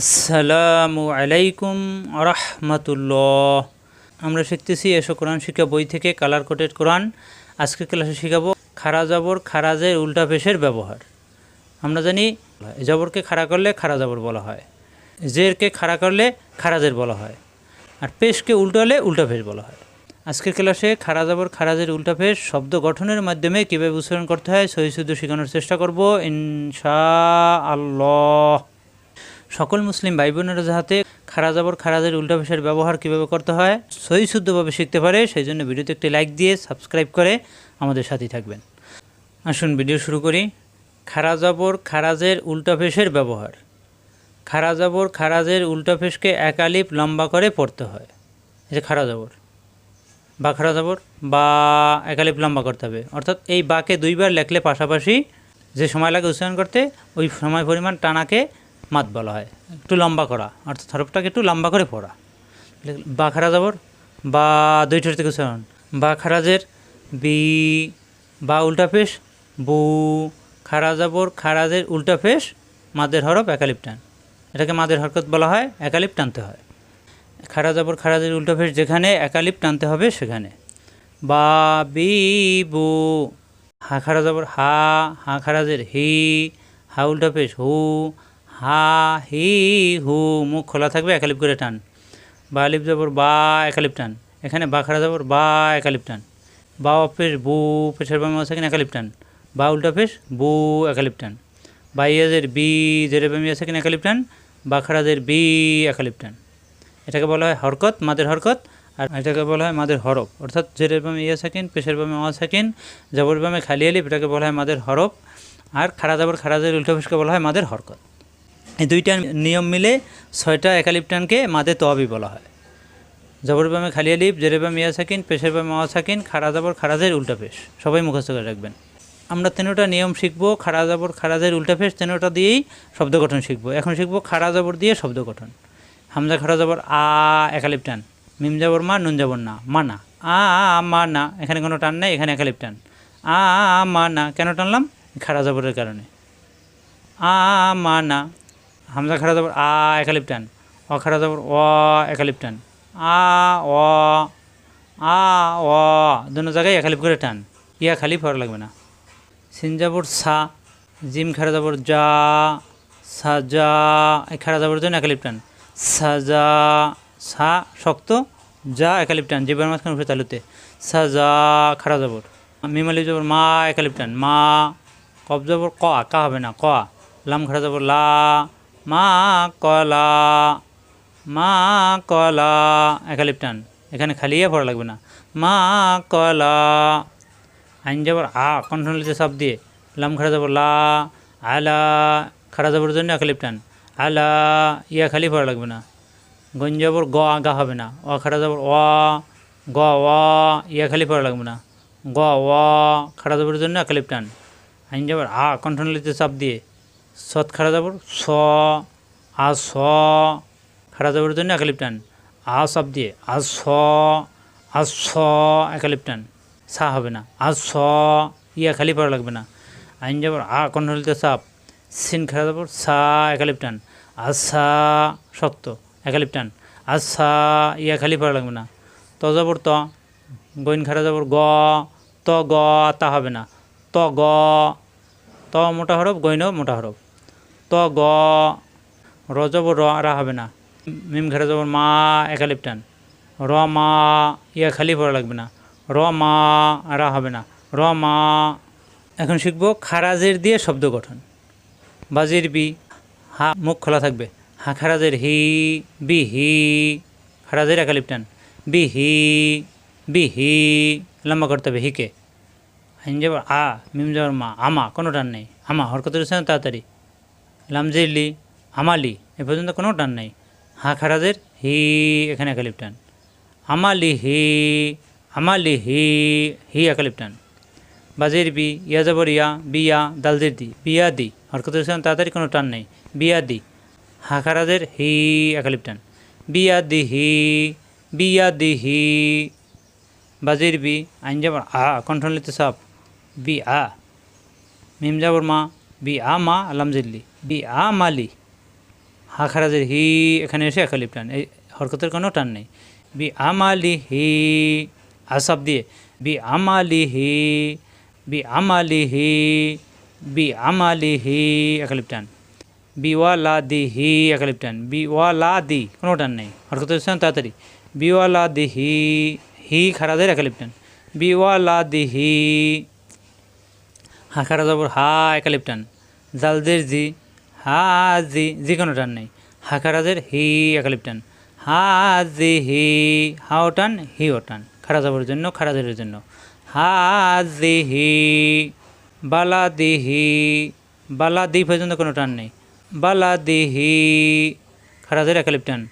আসসালামু আলাইকুম রহমতুল্লাহ আমরা শিখতেছি এসো কোরআন শিক্ষা বই থেকে কালার কোটেড কোরআন। আজকে ক্লাসে শিখাবো খারা জবর খারাজের উল্টা পেশের ব্যবহার। আমরা জানি জবরকে খাড়া করলে খারা জবর বলা হয়। জেরকে খাড়া করলে খারাজের বলা হয়। আর পেশকে উল্টালে উল্টা পেশ বলা হয়। আজকের ক্লাসে খারা জবর খারাজের উল্টা পেশ শব্দ গঠনের মাধ্যমে কীভাবে উচ্চারণ করতে হয়, সহি শুদ্ধ শেখানোর চেষ্টা করব ইনশা আল্লাহ সকল মুসলিম ভাই বোনেরা যাহাতে খারা যাবর খারাজের উল্টা ভাষার ব্যবহার কীভাবে করতে হয়, সহি শুদ্ধভাবে শিখতে পারে, সেই জন্য ভিডিওতে একটি লাইক দিয়ে সাবস্ক্রাইব করে আমাদের সাথেই থাকবেন। আসুন ভিডিও শুরু করি। খারা যাবর খারাজের উল্টা ফেসের ব্যবহার। খারা যাবর খারাজের উল্টা ফেসকে একালিপ লম্বা করে পড়তে হয়। এই যে খারা যাবর বা খারা যাবর বা একালিপ লম্বা করতে হবে। অর্থাৎ এই বাকে দুইবার লেখলে পাশাপাশি যে সময় লাগে উচ্চারণ করতে, ওই সময় পরিমাণ টানাকে মাত বলা হয়। একটু লম্বা করা। অর্থাৎ হরফটাকে একটু লম্বা করে পড়া। বা খারা যাবর বা দুইটার থেকে উচ্চারণ। বা খারাজের, বি, বা উল্টা পেশ, বু খারা যাবর খারাজের উল্টা পেশ, মাদের হরফ একালিপ টান এটাকে মাদের হরকত বলা হয় একালিপ টানতে হয়। খারা যাবর খারাজের উল্টা ফেস যেখানে একালিপ টানতে হবে সেখানে। বা, বি, বু, হা খারা যাবর হা হা, খারাজের হি, হা, উল্টা ফেস হু হা, হি, হু, মুখ খোলা থাকবে, একালিপ করে টান। বা আলিপ যাবর বা, একালিপ টান। এখানে বা, খারা যাবর বা, একালিপ টান। বা অফেস বু, পেশের বামে সেখানে একালিপ টান। বা, উল্টা ফেস বু, একালিপ টান। বা, ইয়াজের, বি জেরে বামে সেখানে একালিপ টান। বা বি, একালিপ টান। এটাকে বলা হয় হরকত, মাদের হরকত। আর এটাকে বলা হয় মাদের হরফ। অর্থাৎ জেরের বামে ইয়া সাকিন, পেশের বামে অ সাকিন জবর বামে খালি আলিপ এটাকে বলা হয় মাদের হরফ। আর খারা জবর, খারাজের উল্টো ফেসকে বলা হয় মাদের হরকত। এই দুইটা নিয়ম মিলে ছয়টা একালিপ টানকে মাদের তওয়াবি বলা হয়। জবর বামে খালি আলিফ জেরের বামে ইয়া সাকিন পেশের বামে অ সাকিন, খারা জবর, খারাজের উল্টা পেশ। সবাই মুখস্থ করে রাখবেন। আমরা তেনোটা নিয়ম শিখব, খারা জাবর, খারাজের উল্টা ফেস তেনোটা দিয়েই শব্দ গঠন শিখব। এখন শিখব খারা জবর দিয়ে শব্দ গঠন। হামজা, খারা যাবর আ একালিপ টান মিম জাবর, মা, নুন জাবর, না মা না আ মা না এখানে কোনো টান নেই, এখানে একালিপ টান আ মা না কেন টানলাম? খারা যাবরের কারণে। আ মা না হামজা খারা যাবর আ, একালিপ টান। অ খারা যাবর অ, একালিপ টান। আ, অ আ, অ, দুনো জায়গায় একালিপ করে টান। ইয়া খালি ফর লাগবে না। সিন যাবর সা, জিম খারা যাবর যা সা যা এই খারা যাবর জন্য একালিপ টান। সাজা সা, শক্ত যা একালিপ টান জীবের মাঝখানে উঠে তালুতে। সাজা খারা যাবর মিমালি যাবর মা, একালিপ টান। মা কব যাবর ক, কা হবে না, ক। লাম খারা যাবর লা মা কলা মা কলা। একালিপ টান, এখানে খালিয়ে পড়া লাগবে না। মা কলা। আইন যাবর, আ কণ্ঠলিতে সব দিয়ে, লাম খারা যাবর, লা, আলা খারা যাবর জন্য একালিপ টান। আলা, ইয়া খালি পড়া লাগবে না। গঞ্জ যাবর, গ আগা হবে না। অ, খাড়া যাবর, অ, গ, অ, ইয়া খালি পড়া লাগবে না। গ, অ, খাড়া যাবর জন্য একালিপ টান। আইন যাবর, আ কণ্ঠনলিতে চাপ দিয়ে সৎ খাড়া যাবর স, আ, স, খাড়া যাবর জন্য একালিপ টান। আ চাপ দিয়ে, আ, স আ, স একালিপ টান। সা হবে না। আ, স, ইয়া খালি পড়া লাগবে না। আইন যাবর আ কণ্ঠনলিতে চাপ সিন খাড়া যাবর সা একালিপ টান। সা, শক্ত একালিপ টান। সা, ইয়া খালি পড়া লাগবে না। ত যাবর ত। গইন খারা যাবর গ, ত, গ, তা হবে না। ত, গ, ত মোটা হরফ, গইন মোটা হরফ। ত, গ, র যাবর র, রা হবে না। মিম খারা যাবর মা একালিপ টান র, মা, ইয়া, খালি পড়া লাগবে না। র, মা, রা হবে না। র, মা, এখন শিখব খারাজের দিয়ে শব্দ গঠন। বাজির বি, হা, মুখ খোলা থাকবে। হা, খারাজের হি, বি, হি, খারাজের একালিপ টান বি, হি বি, হি, লম্বা করতে হবে, হিকে। যাবার আ, মিম যাবার মা, আমা, কোনো টান নেই। আমা হরকত রয়েছে না তাড়াতাড়ি। লামজির লি আমালি, এ পর্যন্ত কোনো টান নাই। হা খারাজের হি, এখানে একালিপ টান। আমালি হি আমালি হি হি একালিপ টান। বাজের বি, ইয়া যাবর ইয়া বিয়া দালদের দি বিয়া দি, হরকত রয়েছে তাড়াতাড়ি কোনো টান নেই। বিয়া দি হাকারাদের হি একালিপ টান। বিয়া দি হি বিয়া দি হি। বাজির বি, আইন যাবর আ, কণ্ঠলিতে সাপ বি আ। মিম যাবর মা, বি আ মা আলামজিল্লি বি আ মালি হা খারাজের হি এখানে এসে একালিপ টান। এই হরকতের কোনো টান নেই। বি আমালি হি আসাব দিয়ে। বি আমালি হি, বি আমালি হি, বি আমালি হি, একালিপ টান। বিওয়ালা দি হি, একালিপ টান। বিওয়ালা দি কোনো টান নেই। হরকত হচ্ছে তাড়াতাড়ি। বিওয়ালা দি হি হি খারাজের একালিপ টান। বিওয়ালা দি হি হা খারা যাবর হা, একালিপ টান। জালদের জি হা জি জি কোনো টান নেই। হা খারাজের হি একালিপ টান। হা জি হি, হাও টান, হিও টান। খারা যাবর জন্য, খারাজের জন্য। হা জি হি বালা বালা দি পর্যন্ত কোনো টান নেই। বালা দিহি খারাজের একালিপ টান।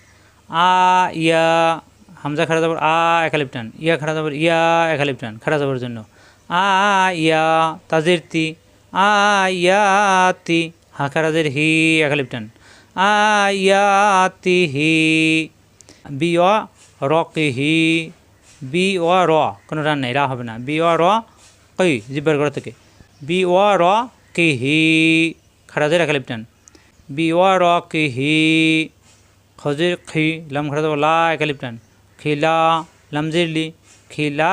আ, ইয়া, হামজা খারা যাবর আ একালিপ টান। ইয়া খারা যাবর ইয়া একালিপ টান খারা যাবর জন্য। আ, ইয়া, তাজের তি। আ, ইয়া, তি। হা হি একালিপ টান আ ইয়া তি হি বি অ রকি হি বি অ র, কোনো টান নেই, রা হবে না। বি অ র কই জিব্বার করা থেকে। বি অ র কি হি খারাজের একালিপ টান বি অ র কি হি, খজির খি, লাম খারাজ লা একালিপ টান খিলা, লামজির লি, খিলা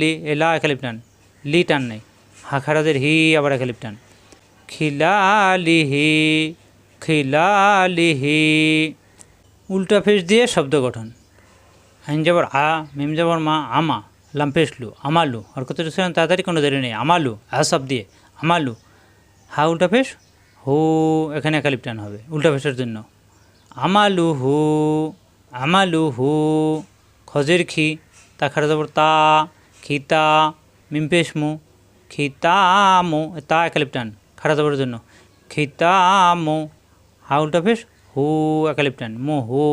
লি এলা একালিপ টান লি টান নেই। হা খারাজের হি আবার একালিপ টান খিলা লি হি খিলা লি হি উল্টা ফেস দিয়ে শব্দ গঠন। আইন যাবর আ, মিম যাবর মা, আমা লাম্পেসলু আমালু। আর কত তাড়াতাড়ি কোনো দেরি নেই। আমালু আসাব দিয়ে, আমালু। হা উল্টা ফেস, হু, এখানে একালিপ টান হবে, উল্টা ফেসের জন্য। আমালু হু আমালু হু, খজের খি তা খারা যাবর তা খিতা মিমপেশমু খিতামু তা একালিপ টান। খারা যাবর জন্য। খিতামু হা উল্টা ফেস হু একালিপ টান মো হু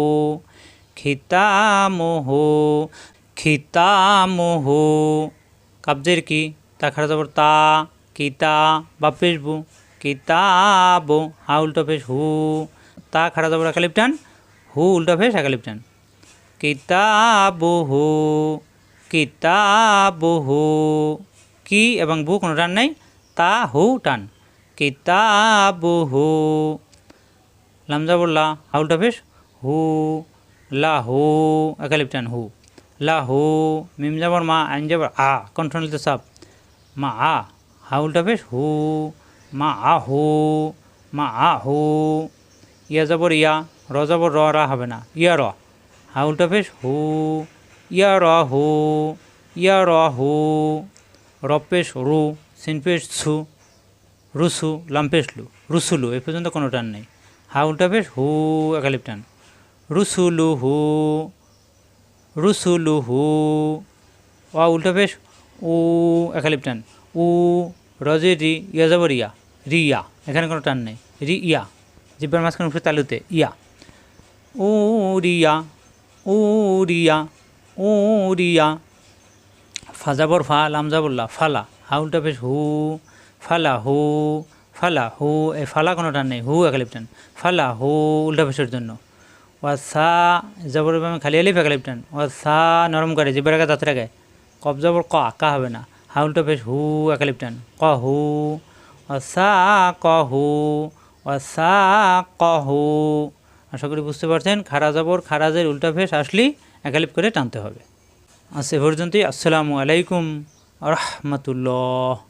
খিতামুহু খিতামুহু কাবজের কি? তা খারা যাবর তা কিতা বা পেশবু। কিতাবু হা উল্টো ফেস হু। তা খারা যাবর একালিপ টান হু উল্টো ফেস একালিপ টান কিতাবুহু কিতাবুহু কি এবং বু কোনো টান নেই, তা হু টান। কিতাবুহু। লামজা বললা, হাউলটা ফেস হু, লাহু একালিপ টান হু। লাহু, মিম যাবর মা, আইন যাবর আ কণ্ঠনিত সাপ মা, আ, হাউলটা ফেস হু, মা, আ, হু, মা, আ, হু। ইয়া যাবর ইয়া, র যাবর র, রা হবে না। ইয়া, র। হাউলটা ফেস হু, ইয়া, র, হু, ইয়া, র, হু। রপেশ রু সিনপেশ ছু রুসু লাম্পেশলু রুসুলু এ পর্যন্ত কোনো টান নেই। হা উল্টা ফেস হু, একালিপ টান। রুসুলু হু রুসুলু হু, অ উল্টা ফেস উ, একালিপ টান। উ, রজে, রি, ইয়া যাব রিয়া। রিয়া, এখানে কোনো টান নেই। রি, ইয়া, জিব্বার মাঝখানে উপরে তালুতে, ইয়া। উ, রিয়া উ রিয়া উ, রিয়া। ফাজাবর ফা লামজাবুল্লাহ ফালা। হা উল্টা ফেস হু ফালা হু ফালা হু এই ফালা কোনো টান নেই, হু, একালিপ ফালা হু উল্টা ফেসের জন্য। ওয়া সা জবর খালি আলিফ একালিপ টান। ওয়া সা নরম করে জিবের আগে দাঁতের আগে কব জবর ক কা হবে না। হা, উল্টা ফেস হু, একালিপ টান। ক, হু। ওয়া সা ক, হু। ওয়া সা ক, হু। আশা করি বুঝতে পারছেন খারা জবর খারাজের উল্টা ফেস আসলেই একালিপ করে টানতে হবে। আজ এ পর্যন্তই, আসসালামু আলাইকুম রহমতুল্লাহ